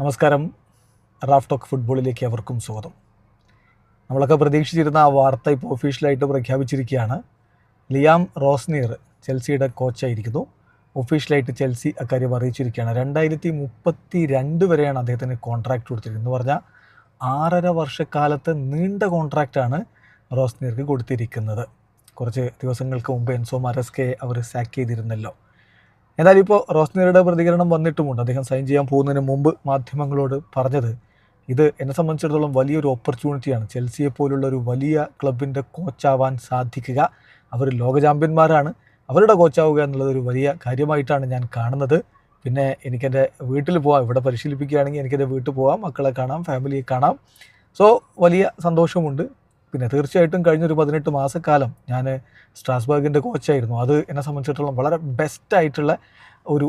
നമസ്കാരം. Raf talk ഫുട്ബോളിലേക്ക് അവർക്കും സ്വാഗതം. നമ്മളൊക്കെ പ്രതീക്ഷിച്ചിരുന്ന ആ വാർത്ത ഇപ്പോൾ ഒഫീഷ്യലായിട്ട് പ്രഖ്യാപിച്ചിരിക്കുകയാണ്. ലിയാം റോസ്നിയർ ചെൽസിയുടെ കോച്ചായിരിക്കുന്നു. ഒഫീഷ്യലായിട്ട് ചെൽസി അക്കാര്യം അറിയിച്ചിരിക്കുകയാണ്. രണ്ടായിരത്തി മുപ്പത്തി രണ്ട് വരെയാണ് അദ്ദേഹത്തിന് കോൺട്രാക്റ്റ് കൊടുത്തിരിക്കുന്നത്. എന്ന് പറഞ്ഞാൽ ആറര വർഷക്കാലത്തെ നീണ്ട കോൺട്രാക്റ്റാണ് റോസ്നിയർക്ക് കൊടുത്തിരിക്കുന്നത്. കുറച്ച് ദിവസങ്ങൾക്ക് മുമ്പ് എൻസോ മാരസ്കെ അവർ സാക്ക് ചെയ്തിരുന്നല്ലോ. എന്നാൽ ഇപ്പോൾ റോസ്നീറുടെ പ്രതികരണം വന്നിട്ടുമുണ്ട്. അദ്ദേഹം സൈൻ ചെയ്യാൻ പോകുന്നതിന് മുമ്പ് മാധ്യമങ്ങളോട് പറഞ്ഞത് ഇത് എന്നെ സംബന്ധിച്ചിടത്തോളം വലിയൊരു ഓപ്പർച്യൂണിറ്റിയാണ് ചെൽസിയെ പോലുള്ള ഒരു വലിയ ക്ലബിന്റെ കോച്ചാവാൻ സാധിക്കുക. അവർ ലോക ചാമ്പ്യന്മാരാണ്. അവരുടെ കോച്ചാവുക എന്നുള്ളത് ഒരു വലിയ കാര്യമായിട്ടാണ് ഞാൻ കാണുന്നത്. പിന്നെ എനിക്കെന്റെ വീട്ടിൽ പോകാം ഇവിടെ പരിശീലിപ്പിക്കുകയാണെങ്കിൽ എനിക്കെന്റെ വീട്ടിൽ പോകാം മക്കളെ കാണാം. ഫാമിലിയെ കാണാം. സോ വലിയ സന്തോഷമുണ്ട്. പിന്നെ തീർച്ചയായിട്ടും കഴിഞ്ഞൊരു പതിനെട്ട് മാസക്കാലം ഞാൻ സ്ട്രാസ്ബർഗിന്റെ കോച്ചായിരുന്നു. അത് എന്നെ സംബന്ധിച്ചിടത്തോളം വളരെ ബെസ്റ്റായിട്ടുള്ള ഒരു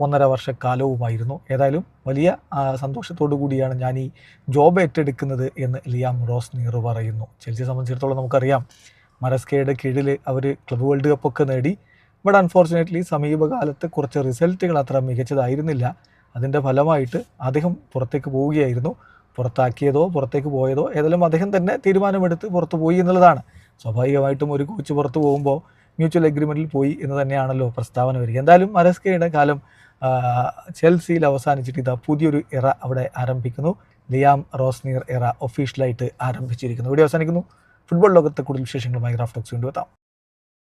ഒന്നര വർഷക്കാലവുമായിരുന്നു. ഏതായാലും വലിയ സന്തോഷത്തോടു കൂടിയാണ് ഞാൻ ഈ ജോബ് ഏറ്റെടുക്കുന്നത് എന്ന് ലിയാം റോസ് നീർ പറയുന്നു. ചെൽസിയെ സംബന്ധിച്ചിടത്തോളം നമുക്കറിയാം മരസ്കയുടെ കീഴിൽ അവർ ക്ലബ് വേൾഡ് കപ്പൊക്കെ നേടി ബട്ട് അൺഫോർച്ചുനേറ്റ്ലി സമീപകാലത്ത് കുറച്ച് റിസൾട്ടുകൾ അത്ര മികച്ചതായിരുന്നില്ല. അതിന്റെ ഫലമായിട്ട് അദ്ദേഹം പുറത്തേക്ക് പോവുകയായിരുന്നു. പുറത്താക്കിയതോ പുറത്തേക്ക് പോയതോ ഏതായാലും അദ്ദേഹം തന്നെ തീരുമാനമെടുത്ത് പുറത്തു പോയി എന്നുള്ളതാണ്. സ്വാഭാവികമായിട്ടും ഒരു കോച്ച് പുറത്തു പോകുമ്പോൾ മ്യൂച്വൽ അഗ്രിമെന്റിൽ പോയി എന്ന് തന്നെയാണല്ലോ പ്രസ്താവന വരിക. എന്തായാലും മരസ്കയുടെ കാലം ചെൽസിയിൽ അവസാനിച്ചിട്ട് ഇതാ പുതിയൊരു ഇറ അവിടെ ആരംഭിക്കുന്നു. ലിയാം റോസ്നിയർ ഇറ ഒഫീഷ്യലായിട്ട് ആരംഭിച്ചിരിക്കുന്നു. ഇവിടെ അവസാനിക്കുന്നു. ഫുട്ബോൾ ലോകത്തെ കൂടുതൽ വിശേഷങ്ങളുമായി റാഫ്റ്റോക്സ് കൊണ്ടുവെത്താം